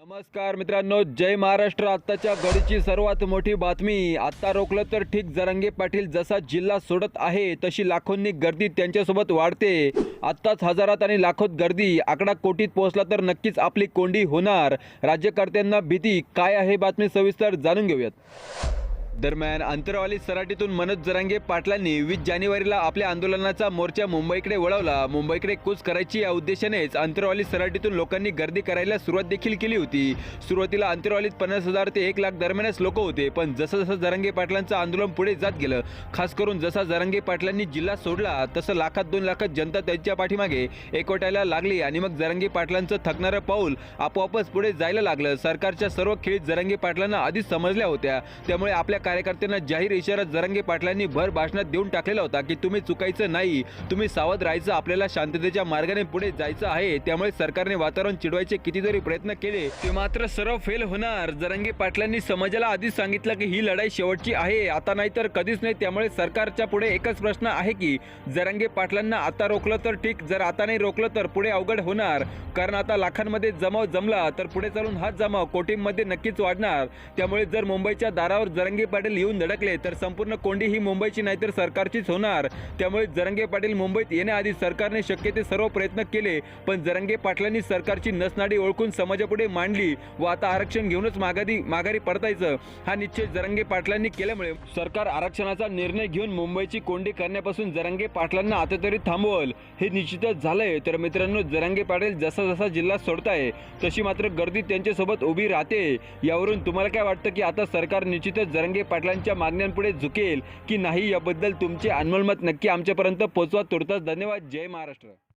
नमस्कार मित्रांनो जय महाराष्ट्र. आत्ताच्या घडीची सर्वात मोठी बातमी. आत्ता रोखलं तर ठीक जरंगे पाटील जसा जिल्हा सोडत आहे तशी लाखोंनी गर्दी त्यांच्यासोबत वाढते. आत्ताच हजारात आणि लाखोत गर्दी. आकडा कोटीत पोहोचला तर नक्कीच आपली कोंडी होणार. राज्यकर्त्यांना भीती. काय आहे बातमी सविस्तर जाणून घेऊयात. दरम्यान अंतरवाली सराटीतून मनोज जरांगे पाटलांनी वीस जानेवारीला आपल्या आंदोलनाचा मोर्चा मुंबईकडे वळवला. मुंबईकडे कूच करायची या उद्देशानेच अंतरवाली सराटीतून लोकांनी गर्दी करायला सुरुवात देखील केली होती. सुरुवातीला अंतरवालीत पन्नास हजार ते एक लाख दरम्यानच लोक होते पण जसं जसं जरांगे पाटलांचं आंदोलन पुढे जात गेलं खास करून जसा जरांगे पाटलांनी जिल्हा सोडला तसं लाखात दोन लाखात जनता त्यांच्या पाठीमागे एकवटायला लागली आणि मग जरांगे पाटलांचं थकणारं पाऊल आपोआपच पुढे जायला लागलं. सरकारच्या सर्व खेळीत जरांगे पाटलांना आधीच समजल्या होत्या. त्यामुळे आपल्या कार्यकर्त्यांना जाहीर इशारा जरंगे पाटलांनी भर भाषणात देऊन टाकलेला होता की तुम्ही चुकायचं नाही तुम्ही सावध राहायचं आपल्याला शांततेच्या मार्गाने पुढे जायचं आहे. त्यामुळे सरकारने वातावरण चिडवायचे कितीतरी प्रयत्न केले. ते मात्र सर्व फेल होणार. जरंगे पाटलांनी समाजाला आधीच सांगितलं की ही लढाई शेवटची आहे. आता नाही तर कधीच नाही. त्यामुळे सरकारच्या पुढे एकच प्रश्न आहे की जरंगे पाटलांना आता रोखलं तर ठीक. जर आता नाही रोखलं तर पुढे अवघड होणार. कारण आता लाखांमध्ये जमाव जमला तर पुढे चालून हा जमाव कोटींमध्ये नक्कीच वाढणार. त्यामुळे जर मुंबईच्या दारावर जरंगे पाटील येऊन धडकले तर संपूर्ण कोंडी ही मुंबईची नाही तर सरकारचीच होणार. त्यामुळे जरंगे पाटील मुंबईत येण्याआधी सरकारने शक्य ते सर्व प्रयत्न केले पण जरंगे पाटलांनी सरकारची नसनाडी ओळखून समाजापुढे मांडली व आता आरक्षण घेऊनच माघारी माघारी पडतायचं हा निश्चय जरंगे पाटलांनी केल्यामुळे सरकार आरक्षणाचा निर्णय घेऊन मुंबईची कोंडी करण्यापासून जरंगे पाटलांना आता तरी थांबवल. हे निश्चितच झालंय. तर मित्रांनो जरंगे पाटील जसा जसा जिल्हा सोडताय तशी मात्र गर्दी त्यांच्यासोबत उभी राहते. यावरून तुम्हाला काय वाटतं की आता सरकार निश्चितच जरंगे पाटलांच्या मागण्यांपुढे झुकेल की नाही याबद्दल तुमचे अनमोल मत नक्की आमच्यापर्यंत पोहोचवा तुर्तास धन्यवाद. जय महाराष्ट्र.